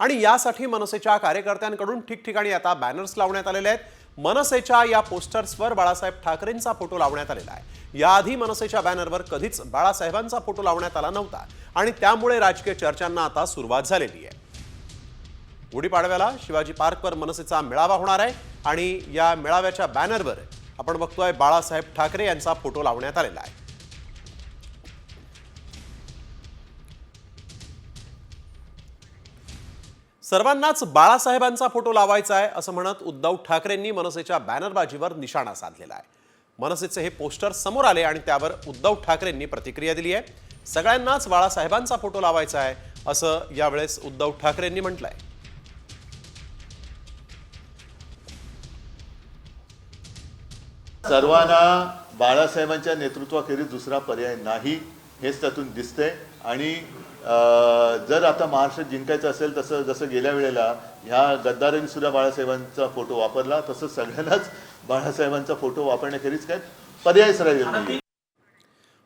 आणि यासाठी मनसेच्या कार्यकर्त्यांकडून ठिकठिकाणी आता बॅनर्स लावण्यात आलेले आहेत. मनसेच्या या पोस्टर्सवर बाळासाहेब ठाकरेंचा फोटो लावण्यात आलेला आहे. याआधी मनसेच्या बॅनरवर कधीच बाळासाहेबांचा फोटो लावण्यात आला नव्हता. आणि त्यामुळे राजकीय चर्चांना आता सुरुवात झालेली आहे. गुढीपाडव्याला शिवाजी पार्कवर मनसेचा मेळावा होणार आहे. आणि या मेळाव्याच्या बॅनरवर आपण बघतोय बाळासाहेब ठाकरे यांचा फोटो लावण्यात आलेला आहे. सर्वांनाच बाळासाहेबांचा फोटो लावायचा आहे असं म्हणत उद्धव ठाकरेंनी मनसेच्या बॅनरबाजीवर निशाणा साधलेला आहे. मनसेचे हे पोस्टर समोर आले आणि त्यावर उद्धव ठाकरेंनी प्रतिक्रिया दिली आहे. सगळ्यांनाच बाळासाहेबांचा फोटो लावायचा आहे असं यावेळेस उद्धव ठाकरेंनी म्हटलंय. सर्वांना बाळासाहेबांच्या नेतृत्वाखेरीज दुसरा पर्याय नाही हेच त्यातून दिसतंय. आणि जर आता महाराष्ट्र जिंकायचं असेल तसं जसं गेल्या वेळेला ह्या गद्दारांनी सुद्धा बाळासाहेबांचा फोटो वापरला तसं सगळ्यांनाच बाळासाहेबांचा फोटो वापरण्याखेरीज काय? पर्यायच राहिलेला नाही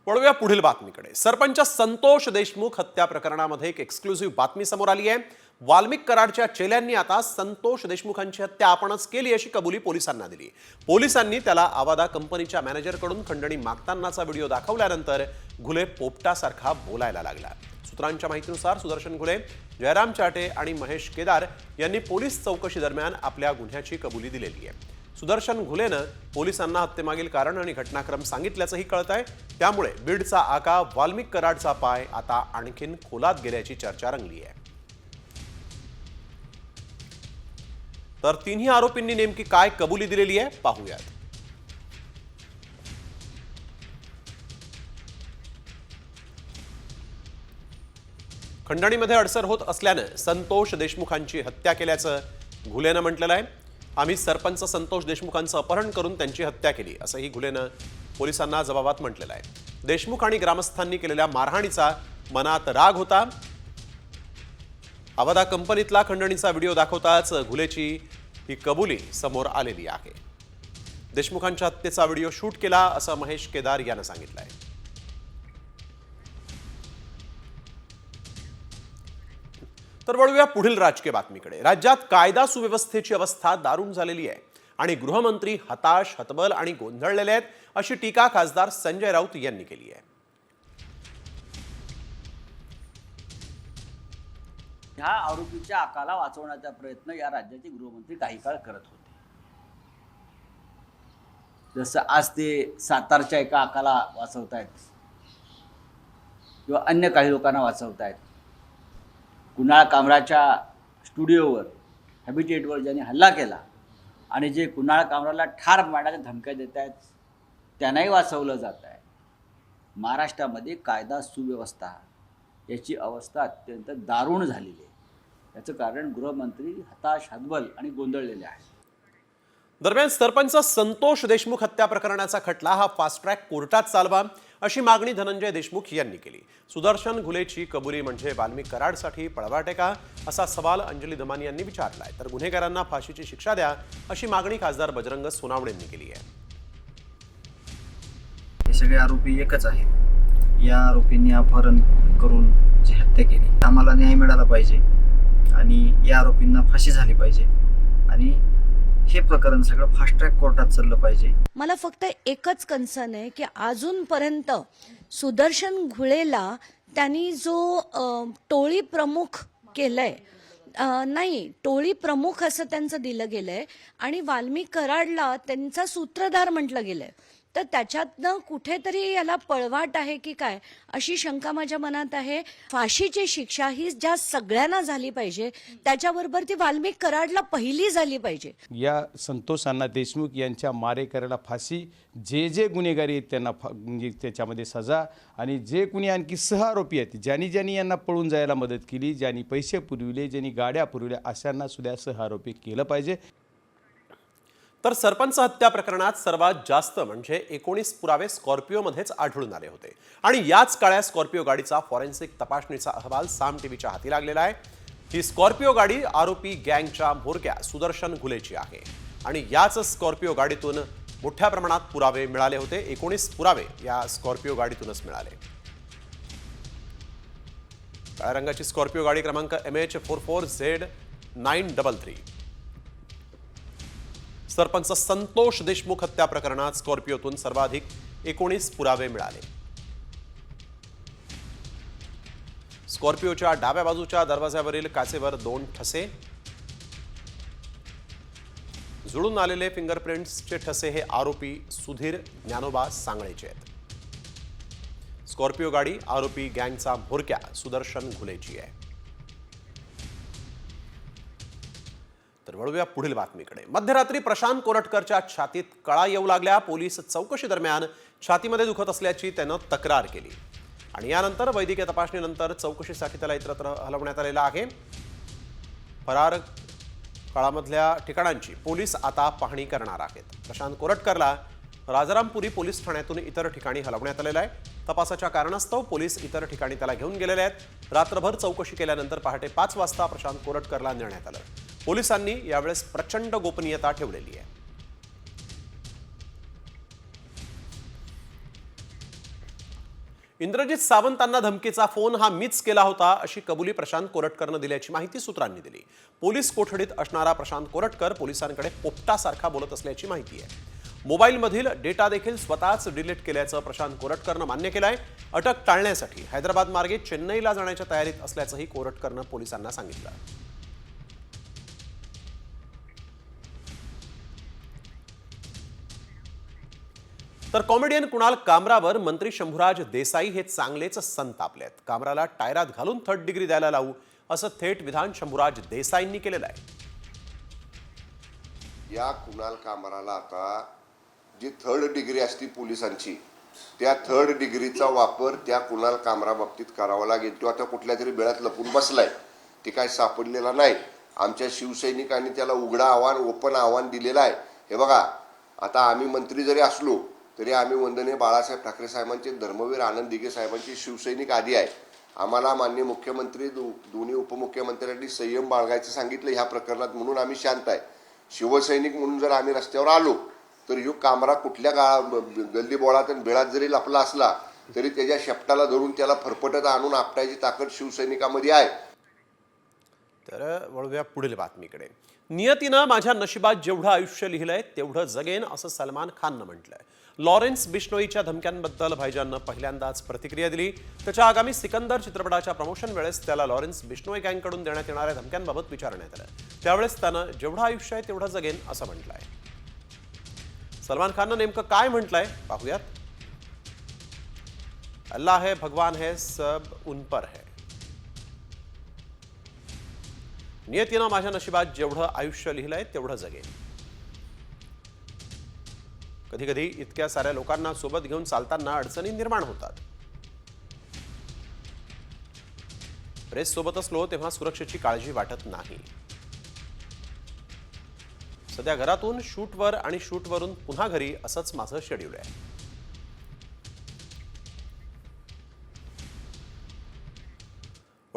वळूया पुढील बातमीकडे. सरपंच संतोष देशमुख हत्या प्रकरणामध्ये एक एक्सक्लुझिव्ह बातमी समोर आली आहे. वाल्मिक कराडच्या चेल्यांनी आता संतोष देशमुखांची हत्या आपणच केली अशी कबुली पोलिसांना दिली. पोलिसांनी त्याला आवादा कंपनीच्या मॅनेजरकडून खंडणी मागतानाचा व्हिडिओ दाखवल्यानंतर घुले पोपटासारखा बोलायला लागला. सूत्रांच्या माहितीनुसार सुदर्शन घुले जयराम चाटे आणि महेश केदार यांनी पोलीस चौकशी दरम्यान आपल्या गुन्ह्याची कबुली दिलेली आहे. सुदर्शन घुलेनं पोलिसांना हत्येमागील कारण आणि घटनाक्रम सांगितल्याचंही कळत आहे त्यामुळे बीडचा आका वाल्मिक कराडचा पाय आता आणखीन खोलात गेल्याची चर्चा रंगली आहे तर तिन्ही आरोपींनी नेमकी काय कबुली दिलेली आहे पाहूयात. खंडणीमध्ये अडसर होत असल्यानं संतोष देशमुखांची हत्या केल्याचं घुलेनं म्हटलेलं आहे. आम्ही सरपंच संतोष देशमुखांचं अपहरण करून त्यांची हत्या केली असंही घुलेनं पोलिसांना जबाबात म्हटलेलं आहे. देशमुख आणि ग्रामस्थांनी केलेल्या मारहाणीचा मनात राग होता. अवधा कंपनीतला खंडणीचा व्हिडिओ दाखवताच घुलेची ही कबुली समोर आलेली आहे. देशमुखांच्या हत्येचा व्हिडिओ शूट केला असं महेश केदार यानं सांगितलं आहे तर वळूया पुढील राजकीय बातमीकडे. राज्यात कायदा सुव्यवस्थेची अवस्था दारुण झालेली आहे आणि गृहमंत्री हताश हतबल आणि गोंधळलेले आहेत अशी टीका खासदार संजय राऊत यांनी केली आहे. ह्या आरोपीच्या आकाला वाचवण्याचा प्रयत्न या राज्याचे गृहमंत्री काही काळ करत होते. जसं आज ते सातारच्या एका आकाला वाचवतायत किंवा अन्य काही लोकांना वाचवतायत. कुणाळ कामराच्या स्टुडिओवर हॅबिटेटवर ज्यांनी हल्ला केला आणि जे कुणाळ कामराला ठार मारण्याच्या धमक्या देत आहेत त्यांनाही वाचवलं जात आहे. महाराष्ट्रामध्ये कायदा सुव्यवस्था याची अवस्था अत्यंत दारुण झालेली आहे. याचं कारण गृहमंत्री हताश हतबल आणि गोंधळलेले आहेत. दरम्यान सरपंच संतोष देशमुख हत्या प्रकरणाचा खटला हा फास्ट ट्रॅक कोर्टात चालवा. अशी मागणी धनंजय देशमुख यांनी केली. सुदर्शन घुलेची कबुली म्हणजे वाल्मिक कराडसाठी पळवाटे का असा सवाल अंजली धमानी यांनी विचारलाय. तर गुन्हेगारांना फाशीची शिक्षा द्या अशी मागणी खासदार बजरंग सोनावणेंनी केली आहे. हे सगळे आरोपी एकच आहे या आरोपींनी अपहरण करून जी हत्या केली. आम्हाला न्याय मिळाला पाहिजे आणि या आरोपींना फाशी झाली पाहिजे. आणि हे प्रकरण सगळं फास्ट ट्रॅक कोर्टात चाललं पाहिजे. मला फक्त एकच कन्सर्न आहे की अजूनपर्यंत सुदर्शन घुळेला त्यांनी जो टोळी प्रमुख केलंय नाही टोळी प्रमुख असं त्यांचं दिलं गेलंय आणि वाल्मिक कराडला त्यांचा सूत्रधार म्हटलं गेलंय. तर त्याच्यातनं कुठेतरी याला पळवाट आहे की काय अशी शंका माझ्या मनात आहे. फाशीची शिक्षा ही ज्या सगळ्यांना झाली पाहिजे त्याच्याबरोबर ती वाल्मिक कराडला पहिली झाली पाहिजे. या संतोष अण्णा देशमुख यांच्या मारेकऱ्याला फाशी जे जे गुन्हेगारी आहेत त्यांना म्हणजे त्याच्यामध्ये सजा आणि जे कुणी आणखी सहआरोपी आहेत ज्यांनी ज्यांनी यांना पळून जायला मदत केली ज्यांनी पैसे पुरविले ज्यांनी गाड्या पुरविल्या अशांना सुद्धा सहआरोपी केलं पाहिजे. तर सरपंच हत्या प्रकरणात सर्वात जास्त म्हणजे एकोणीस पुरावे स्कॉर्पिओमध्येच आढळून आले होते. आणि याच काळ्या स्कॉर्पिओ गाडीचा फॉरेन्सिक तपासणीचा अहवाल साम टीव्हीच्या हाती लागलेला आहे. ही स्कॉर्पिओ गाडी आरोपी गँगच्या म्होरक्या सुदर्शन घुलेची आहे. आणि याच स्कॉर्पिओ गाडीतून मोठ्या प्रमाणात पुरावे मिळाले होते. एकोणीस पुरावे या स्कॉर्पिओ गाडीतूनच मिळाले. काळ्या रंगाची स्कॉर्पिओ गाडी क्रमांक M H four four Z nine double three sarpanch Santosh Deshmukh हत्या प्रकरणात स्कॉर्पिओतून सर्वाधिक एकोणीस पुरावे मिळाले. स्कॉर्पिओच्या डाव्या बाजूच्या दरवाज्यावरील काचेवर दोन ठसे. जुळून आलेले फिंगरप्रिंट्सचे ठसे हे आरोपी सुधीर ज्ञानोबा सांगळेचे आहेत. स्कॉर्पिओ गाडी आरोपी गँगचा म्होरक्या सुदर्शन घुलेची आहे. तर वळूया पुढील बातमीकडे. मध्यरात्री प्रशांत कोरटकरच्या छातीत कळा येऊ लागल्या. पोलीस चौकशी दरम्यान छातीमध्ये दुखत असल्याची त्यानं तक्रार केली. आणि यानंतर वैद्यकीय तपासणीनंतर चौकशीसाठी त्याला इतरत्र हलवण्यात आलेला आहे. फरार काळामधल्या ठिकाणांची पोलीस आता पाहणी करणार आहेत. प्रशांत कोरटकरला राजारामपुरी पोलीस ठाण्यातून इतर ठिकाणी हलवण्यात आलेलं आहे. तपासाच्या कारणास्तव पोलीस इतर ठिकाणी त्याला घेऊन गेलेले आहेत. रात्रभर चौकशी केल्यानंतर पहाटे पाच वाजता प्रशांत कोरटकरला नेण्यात आलं. पोलिसांनी यावेळेस प्रचंड गोपनीयता ठेवलेली आहे. इंद्रजित सावंतांना धमकीचा फोन हा मीच केला होता अशी कबुली प्रशांत कोरटकरनं दिल्याची माहिती सूत्रांनी दिली. पोलीस कोठडीत असणारा प्रशांत कोरटकर पोलिसांकडे पोपटासारखा बोलत असल्याची माहिती आहे. मोबाईलमधील डेटा देखील स्वतःच डिलीट केल्याचं प्रशांत कोरटकरनं मान्य केलंय. अटक टाळण्यासाठी हैदराबाद मार्गे चेन्नईला जाण्याच्या तयारीत असल्याचंही कोरटकरनं पोलिसांना सांगितलं. तर कॉमेडियन कुणाल कामरावर मंत्री शंभूराज देसाई हे चांगलेच संतापले आहेत. कामराला टायरात घालून थर्ड डिग्री द्यायला लावू असं थेट विधान शंभूराज देसाईंनी केलेलं आहे. या कुणाल कामराला आता जी थर्ड डिग्री असती पोलिसांची त्या थर्ड डिग्रीचा वापर त्या कुणाल कामरा बाबतीत करावा लागेल. तो आता कुठल्या तरी बेळात लपून बसलाय. ते काय सापडलेला नाही. आमच्या शिवसैनिकांनी त्याला उघडा आव्हान ओपन आव्हान दिलेलं आहे. हे बघा आता आम्ही मंत्री जरी असलो तरी आम्ही वंदनीय बाळासाहेब ठाकरे साहेबांचे धर्मवीर आनंद दिघे साहेबांचे शिवसैनिक आदी आहे. आम्हाला माननीय मुख्यमंत्री दो दोन्ही उपमुख्यमंत्र्यांनी संयम बाळगायचं सांगितलं ह्या प्रकरणात म्हणून आम्ही शांत आहे. शिवसैनिक म्हणून जर आम्ही रस्त्यावर आलो तर ह्यो कामरा कुठल्या काळा गल्ली बोळात आणि बेळात जरी लपला असला तरी त्याच्या शेपटाला धरून त्याला फरफटत आणून आपटायची ताकद शिवसैनिकामध्ये आहे. तर वळूया पुढील बातमीकडे. नियतीनं माझ्या नशिबात जेवढं आयुष्य लिहिलंय तेवढं जगेन असं सलमान खाननं म्हटलंय. लॉरेन्स बिश्नोईच्या धमक्यांबद्दल भाईजाननं पहिल्यांदाच प्रतिक्रिया दिली. त्याच्या आगामी सिकंदर चित्रपटाच्या प्रमोशन वेळेस त्याला लॉरेन्स बिश्नोई गँगकडून देण्यात येणाऱ्या धमक्यांबाबत विचारण्यात आलं. त्यावेळेस त्यानं जेवढं आयुष्य आहे तेवढं जगेन असं म्हटलंय. सलमान खाननं नेमकं काय म्हटलंय? पाहूयात. अल्लाह है भगवान है सब उन पर है. नियतीनं माझ्या नशिबात जेवढं आयुष्य लिहिलंय तेवढं जगेन कधी कधी इतक्या साऱ्या लोकांना सोबत घेऊन चालताना अडचणी निर्माण होतात. प्रेस सोबत असलो तेव्हा सुरक्षेची काळजी वाटत नाही. सध्या घरातून शूटवर आणि शूटवरून पुन्हा घरी असंच माझं शेड्यूल आहे.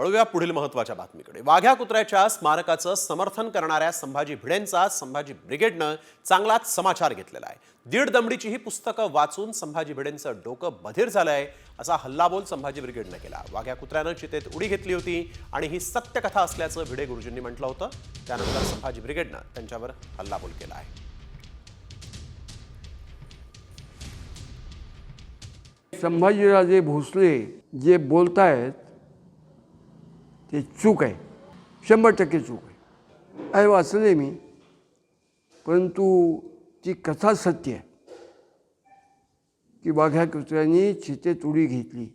वळूया पुढील महत्त्वाच्या बातमीकडे. वाघ्या कुत्र्याच्या स्मारकाचं समर्थन करणाऱ्या संभाजी भिडेंचा संभाजी ब्रिगेडनं चांगलाच समाचार घेतलेला आहे. दीड दमडीची ही पुस्तकं वाचून संभाजी भिडेंचं डोकं बधीर झालंय असा हल्लाबोल संभाजी ब्रिगेडनं केला. वाघ्या कुत्र्यानं चितेत उडी घेतली होती आणि ही सत्यकथा असल्याचं भिडे गुरुजींनी म्हटलं होतं. त्यानंतर संभाजी ब्रिगेडनं त्यांच्यावर हल्लाबोल केला आहे. संभाजीराजे भोसले जे बोलतायत ते चूक आहे. शंभर टक्के चूक आहे. आहे वाचले मी परंतु ती कथा सत्य आहे. की वाघ्या कुत्र्यांनी चितेत उडी घेतली.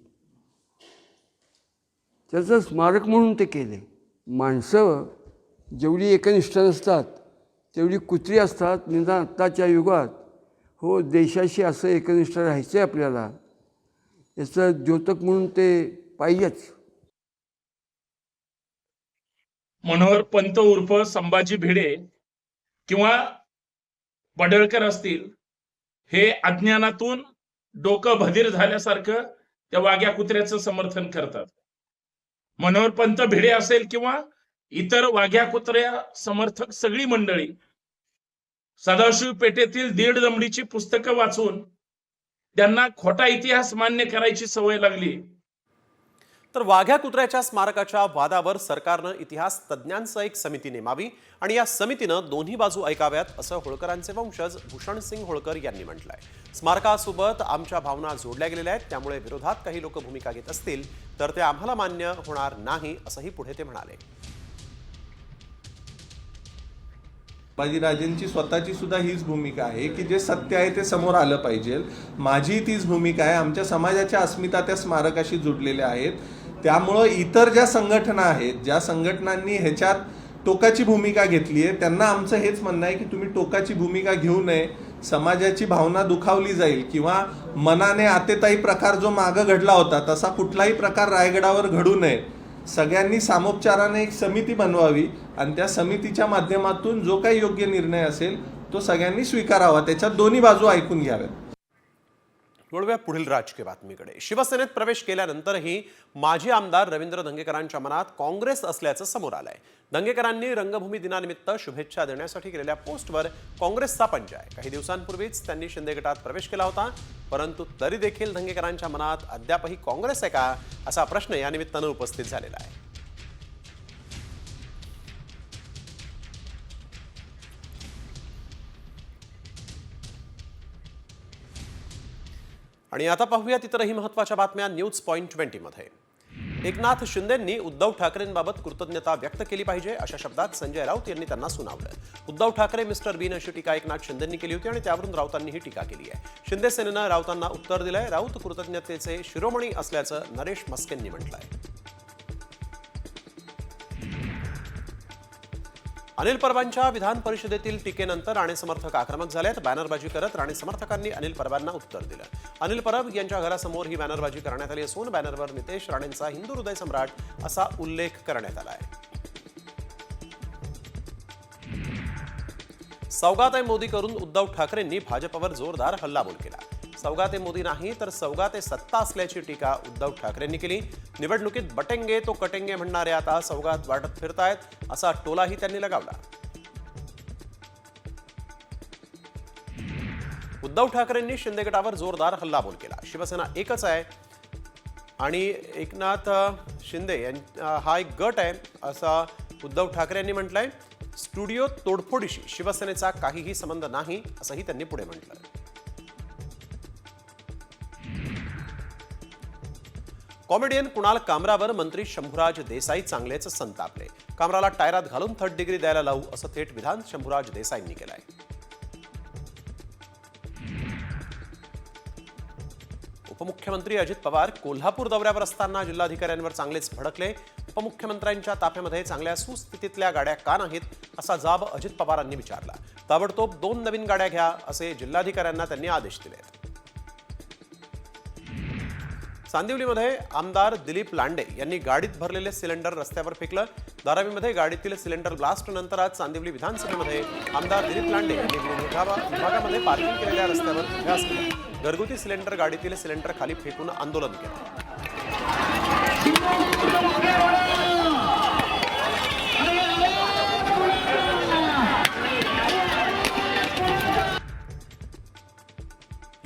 त्याचं स्मारक म्हणून ते केले माणसं जेवढी एकनिष्ठ नसतात तेवढी कुत्री असतात निदान आत्ताच्या युगात. हो देशाशी असं एकनिष्ठ राहायचं आहे आपल्याला. याचं द्योतक म्हणून ते पाहिजेच मनोहर पंत उर्फ संभाजी भिडे किंवा बडळकर असतील हे अज्ञानातून डोकं भदीर झाल्यासारखं त्या वाघ्या कुत्र्याचं समर्थन करतात. मनोहर पंत भिडे असेल किंवा इतर वाघ्या कुत्र्या समर्थक सगळी मंडळी सदाशिव पेठेतील दीड दमडीची पुस्तकं वाचून त्यांना खोटा इतिहास मान्य करायची सवय लागली. तर वाघ्या कुत्र्याच्या स्मारकाच्या वादावर सरकारनं इतिहास तज्ज्ञांचं एक समिती नेमावी आणि या समितीनं दोन्ही बाजू ऐकाव्यात असं होळकरांचे वंशज भूषण सिंग होळकर यांनी म्हटलंय. स्मारकासोबत आमच्या भावना जोडल्या गेलेल्या आहेत त्यामुळे विरोधात काही लोक भूमिका घेत असतील तर ते आम्हाला मान्य होणार नाही असंही पुढे ते म्हणाले. बाजीराजेंची स्वतःची सुद्धा हीच भूमिका आहे की जे सत्य आहे ते समोर आलं पाहिजे. माझी तीच भूमिका आहे. आमच्या समाजाच्या अस्मिता त्या स्मारकाशी जुडलेल्या आहेत. त्यामुळं इतर ज्या संघटना आहेत ज्या संघटनांनी ह्याच्यात टोकाची भूमिका घेतली आहे त्यांना आमचं हेच म्हणणं आहे की तुम्ही टोकाची भूमिका घेऊ नये. समाजाची भावना दुखावली जाईल किंवा मनाने आतेताई प्रकार जो मागं घडला होता तसा कुठलाही प्रकार रायगडावर घडू नये. सगळ्यांनी सामोपचाराने एक समिती बनवावी आणि त्या समितीच्या माध्यमातून जो काही योग्य निर्णय असेल तो सगळ्यांनी स्वीकारावा. त्याच्यात दोन्ही बाजू ऐकून घ्याव्यात. वळूया पुढील राजकीय बातमीकडे शिवसेनेत प्रवेश केल्यानंतरही माजी आमदार रवींद्र धंगेकरांच्या मनात काँग्रेस असल्याचं समोर आलंय. धंगेकरांनी रंगभूमी दिनानिमित्त शुभेच्छा देण्यासाठी केलेल्या पोस्टवर काँग्रेसचा पंच आहे. काही दिवसांपूर्वीच त्यांनी शिंदे गटात प्रवेश केला होता परंतु तरी देखील धंगेकरांच्या मनात अद्यापही काँग्रेस आहे का असा प्रश्न या निमित्तानं उपस्थित झालेला आहे. आणि आता पाहूयात इतरही महत्त्वाच्या बातम्या न्यूज पॉईंट ट्वेंटीमध्ये. एकनाथ शिंदेंनी उद्धव ठाकरेंबाबत कृतज्ञता व्यक्त केली पाहिजे अशा शब्दात संजय राऊत यांनी त्यांना सुनावलं. उद्धव ठाकरे मिस्टर बीन अशी टीका एकनाथ शिंदेंनी केली होती आणि त्यावरून राऊतांनी ही टीका केली आहे. शिंदे सेनेनं राऊतांना उत्तर दिलंय. राऊत कृतज्ञतेचे शिरोमणी असल्याचं नरेश मस्केंनी म्हटलंय. अनिल परबांच्या विधान परिषदेतील टीकेनंतर राणे समर्थक आक्रमक झालेत. बॅनरबाजी करत राणे समर्थकांनी अनिल परबांना उत्तर दिलं. अनिल परब यांच्या घरासमोर ही बॅनरबाजी करण्यात आली असून बॅनरवर नितेश राणेंचा हिंदू हृदय सम्राट असा उल्लेख करण्यात आला आहे. सौगाताई मोदी करून उद्धव ठाकरेंनी भाजपवर जोरदार हल्लाबोल केला. सौगाते मोदी नाही तर सौगाते सत्ता असल्याची टीका उद्धव ठाकरेंनी केली. निवडणुकीत बटेंगे तो कटेंगे म्हणणारे आता सौगात वाटत फिरतायत असा टोलाही त्यांनी लगावला. उद्धव ठाकरेंनी शिंदे गटावर जोरदार हल्लाबोल केला. शिवसेना एकच आहे आणि एकनाथ शिंदे यां हा एक गट आहे असा उद्धव ठाकरे यांनी म्हटलंय. स्टुडिओ तोडफोडीशी शिवसेनेचा काहीही संबंध नाही असंही त्यांनी पुढे म्हटलं कॉमेडियन कुणाल कामरावर मंत्री शंभूराज देसाई चांगलेच संतापले. कामराला टायरात घालून थर्ड डिग्री द्यायला लावू असं थेट विधान शंभूराज देसाईंनी केलंय. उपमुख्यमंत्री अजित पवार कोल्हापूर दौऱ्यावर असताना जिल्हाधिकाऱ्यांवर चांगलेच भडकले. उपमुख्यमंत्र्यांच्या ताफ्यामध्ये चांगल्या सुस्थितीतल्या गाड्या का नाहीत असा जाब अजित पवारांनी विचारला. ताबडतोब दोन नवीन गाड्या घ्या असे जिल्हाधिकाऱ्यांना त्यांनी आदेश दिले चांदिवलीमध्ये आमदार दिलीप लांडे यांनी गाडीत भरलेले सिलेंडर रस्त्यावर फेकलं. धारावीमध्ये गाडीतील सिलेंडर ब्लास्ट नंतर आज चांदिवली विधानसभेमध्ये आमदार दिलीप लांडे यांनी विभागामध्ये पार्किंग केलेल्या रस्त्यावर अभ्यास केला. घरगुती सिलेंडर गाडीतील सिलेंडर खाली फेकून आंदोलन केलं.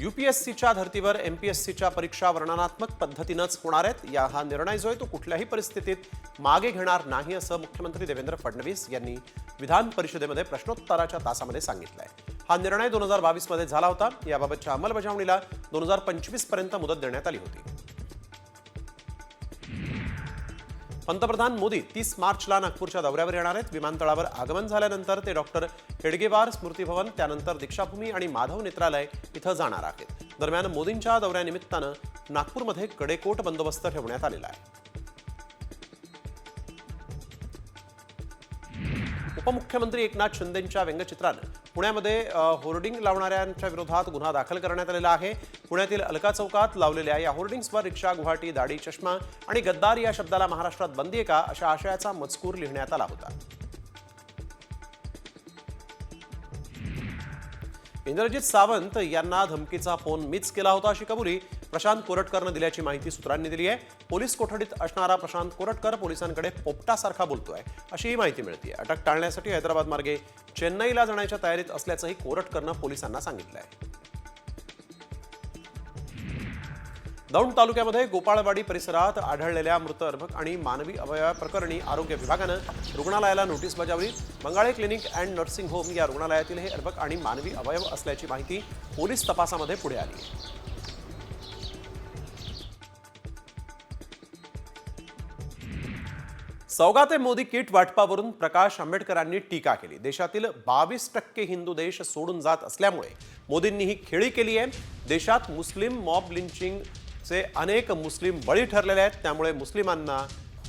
युपीएससीच्या धर्तीवर सीच्या परीक्षा वर्णनात्मक पद्धतीनंच होणार आहेत. या हा निर्णय जो आहे तो कुठल्याही परिस्थितीत मागे घेणार नाही असं मुख्यमंत्री देवेंद्र फडणवीस यांनी विधान परिषदेमध्ये प्रश्नोत्तराच्या तासामध्ये सांगितलंय. हा निर्णय दोन हजार बावीसमध्ये झाला होता. याबाबतच्या अंमलबजावणीला दोन हजार पंचवीसपर्यंत मुदत देण्यात आली होती. पंतप्रधान मोदी तीस मार्चला नागपूरच्या दौऱ्यावर येणार आहेत. विमानतळावर आगमन झाल्यानंतर ते डॉक्टर हेडगेवार स्मृतीभवन त्यानंतर दीक्षाभूमी आणि माधव नेत्रालय इथं जाणार आहेत. दरम्यान मोदींच्या दौऱ्यानिमित्तानं नागपूरमध्ये कडेकोट बंदोबस्त ठेवण्यात आलेला आहे. उपमुख्यमंत्री एकनाथ शिंदेंच्या व्यंगचित्रानं पुण्यामध्ये होर्डिंग लावणाऱ्यांच्या विरोधात गुन्हा दाखल करण्यात आलेला आहे. पुण्यातील अलका चौकात लावलेल्या या होर्डिंग्सवर रिक्षा गुवाहाटी दाढी चष्मा आणि गद्दार या शब्दाला महाराष्ट्रात बंदी आहे का अशा आशयाचा मजकूर लिहिण्यात आला होता. इंद्रजित सावंत यांना धमकीचा फोन मीच केला होता अशी कबुली. प्रशांत कोरटकरनं दिल्याची माहिती सूत्रांनी दिली आहे. पोलीस कोठडीत असणारा प्रशांत कोरटकर पोलिसांकडे पोपटासारखा बोलतोय. अशी ही माहिती मिळते अटक टाळण्यासाठी हैदराबाद मार्गे चेन्नईला जाण्याच्या तयारीत असल्याचंही कोरटकरनं पोलिसांना सांगितलं आहे दौंड तालुक्यामध्ये गोपाळवाडी परिसरात आढळलेल्या मृत अर्भक आणि मानवी अवयवाप्रकरणी आरोग्य विभागानं रुग्णालयाला नोटीस बजावली. Mangale clinic and nursing home या रुग्णालयातील हे अर्भक आणि मानवी अवयव असल्याची माहिती पोलीस तपासामध्ये पुढे आली सौगाते मोदी किट वाटपावरून प्रकाश आंबेडकरांनी टीका केली. देशातील बावीस टक्के हिंदू देश सोडून जात असल्यामुळे मोदींनी ही खेळी केली आहे. देशात मुस्लिम मॉब लिंचिंगचे अनेक मुस्लिम बळी ठरलेले आहेत. त्यामुळे मुस्लिमांना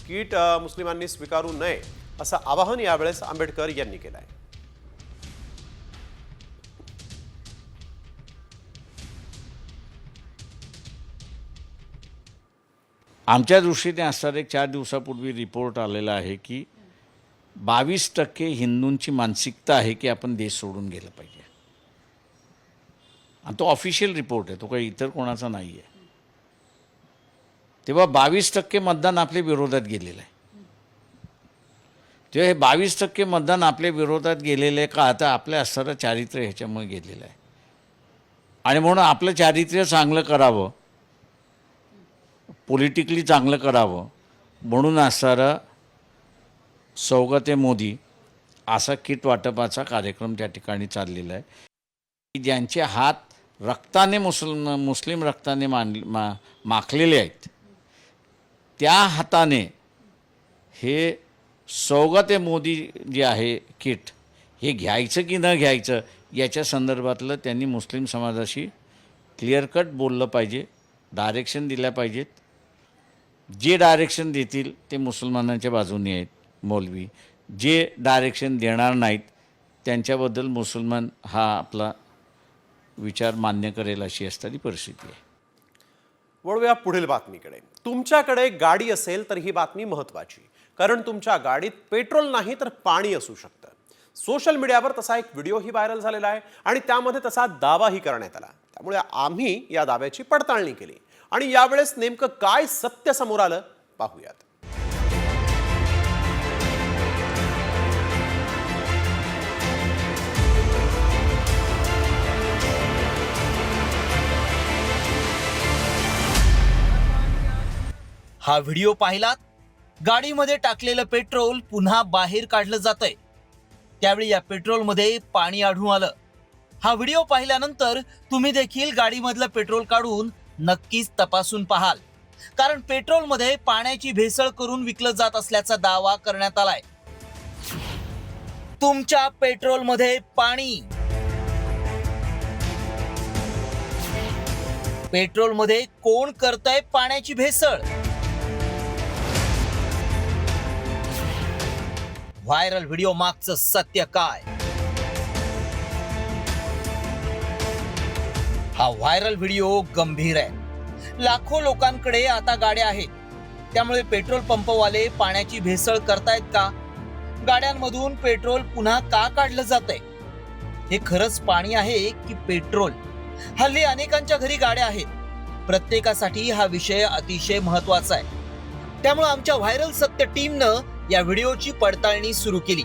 किट मुस्लिमांनी स्वीकारू नये असं आवाहन यावेळेस आंबेडकर यांनी केलं आहे आमच्या दृष्टीने असणार एक चार दिवसापूर्वी रिपोर्ट आलेला आहे की बावीस टक्के हिंदूंची मानसिकता आहे की आपण देश सोडून गेलं पाहिजे. आणि तो ऑफिशियल रिपोर्ट आहे तो काही इतर कोणाचा नाही आहे तेव्हा बावीस टक्के मतदान आपल्या विरोधात गेलेलं आहे. तेव्हा हे बावीस टक्के मतदान आपल्या विरोधात गेलेलं आहे का? आता आपल्या असणारं चारित्र्य ह्याच्यामुळे गेलेलं आहे. आणि म्हणून आपलं चारित्र्य चांगलं करावं पॉलिटिकली चांगलं करावं म्हणून असणारं सौगते मोदी असा किट वाटपाचा कार्यक्रम त्या ठिकाणी चाललेला आहे. की ज्यांचे हात रक्ताने मुसलम मुस्लिम रक्ताने मान मा माखलेले आहेत त्या हाताने हे सौगते मोदी जे आहे किट हे घ्यायचं की न घ्यायचं याच्या संदर्भातलं त्यांनी मुस्लिम समाजाशी क्लिअर कट बोललं पाहिजे डायरेक्शन दिल्या पाहिजेत. जे डायरेक्शन देतील ते मुसलमानांच्या बाजूने आहेत मौलवी. जे डायरेक्शन देणार नाहीत त्यांच्याबद्दल मुसलमान हा आपला विचार मान्य करेल अशी असणारी परिस्थिती आहे. वळूया पुढील बातमीकडे. तुमच्याकडे गाडी असेल तर ही बातमी महत्वाची कारण तुमच्या गाडीत पेट्रोल नाही तर पाणी असू शकतं. सोशल मीडियावर तसा एक व्हिडिओही व्हायरल झालेला आहे आणि त्यामध्ये तसा दावाही करण्यात आला. त्यामुळे आम्ही या दाव्याची पडताळणी केली. आणि यावेळेस नेमकं काय सत्य समोर आलं पाहूयात. हा व्हिडिओ पाहिलात? गाडीमध्ये टाकलेलं पेट्रोल पुन्हा बाहेर काढलं जातंय. त्यावेळी या पेट्रोलमध्ये पाणी आढळून आलं. हा व्हिडिओ पाहिल्यानंतर तुम्ही देखील गाडीमधलं पेट्रोल काढून नक्कीच तपासून पाहाल. कारण पेट्रोलमध्ये पाण्याची भेसळ करून विकलं जात असल्याचा दावा करण्यात आलाय. तुमच्या पेट्रोलमध्ये पाणी. पेट्रोलमध्ये कोण करतंय पाण्याची भेसळ? व्हायरल व्हिडिओ मागचं सत्य काय? हा व्हायरल व्हिडिओ गंभीर आहे. लाखो लोकांकडे आता गाड्या आहेत. त्यामुळे पेट्रोल पंपवाले पाण्याची भेसळ करतायत का? गाड्यांमधून पेट्रोल पुन्हा का काढलं जातंय? हे खरंच पाणी आहे की पेट्रोल? हल्ली अनेकांच्या घरी गाड्या आहेत. प्रत्येकासाठी हा विषय अतिशय महत्त्वाचा आहे. त्यामुळे आमच्या व्हायरल सत्य टीमनं या व्हिडिओची पडताळणी सुरू केली.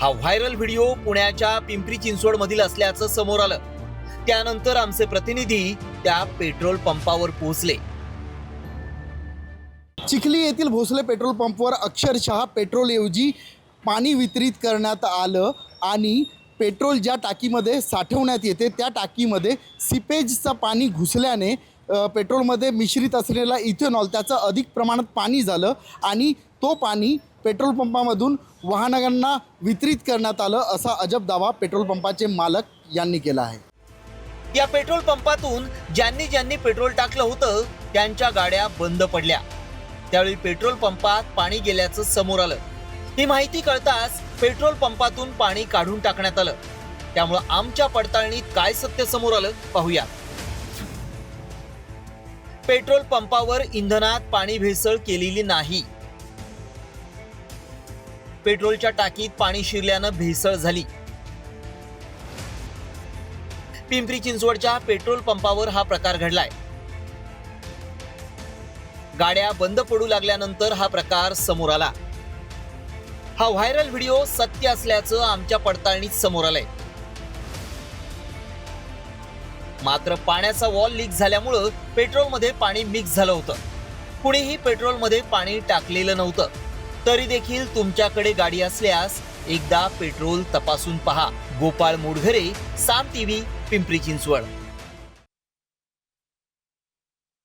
हा व्हायरल व्हिडिओ पुण्याच्या पिंपरी चिंचवड मधील असल्याचं समोर आलं. त्यानंतर आमचे प्रतिनिधी त्या पेट्रोल पंपावर पोहोचले. चिखली येथील भोसले पेट्रोल पंपवर अक्षरशः पेट्रोलऐवजी पाणी वितरित करण्यात आलं आणि पेट्रोल ज्या टाकीमध्ये साठवण्यात येते त्या टाकीमध्ये सिपेजचं पाणी घुसल्याने पेट्रोलमध्ये मिश्रित असलेला इथेनॉल त्याचं अधिक प्रमाणात पाणी झालं आणि तो पाणी पेट्रोल पंपामधून वाहनांना वितरित करण्यात आलं असा अजब दावा पेट्रोल पंपाचे मालक यांनी केला आहे. या पेट्रोल पंपातून ज्यांनी ज्यांनी पेट्रोल टाकलं होतं त्यांच्या गाड्या बंद पडल्या. त्यावेळी पेट्रोल पंपात पाणी गेल्याचं समोर आलं. ही माहिती कळताच पेट्रोल पंपातून पाणी काढून टाकण्यात आलं. त्यामुळं आमच्या पडताळणीत काय सत्य समोर आलं पाहूया. पेट्रोल पंपावर इंधनात पाणी भेसळ केलेली नाही. पेट्रोलच्या टाकीत पाणी शिरल्यानं भेसळ झाली. पिंपरी चिंचवडच्या पेट्रोल पंपावर हा प्रकार घडलाय. गाड्या बंद पडू लागल्यानंतर हा प्रकार समोर आला. हा व्हायरल व्हिडिओ सत्य असल्याचं आमच्या पडताळणीत समोर आलंय. मात्र पाण्याचा वॉल लीक झाल्यामुळं पेट्रोलमध्ये पाणी मिक्स झालं होतं. कुणीही पेट्रोलमध्ये पाणी टाकलेलं नव्हतं. तरी देखील तुमच्याकडे गाडी असल्यास एकदा पेट्रोल तपासून पहा. गोपाळ मोडघरे साम टीव्ही पिंपरी चिंचवड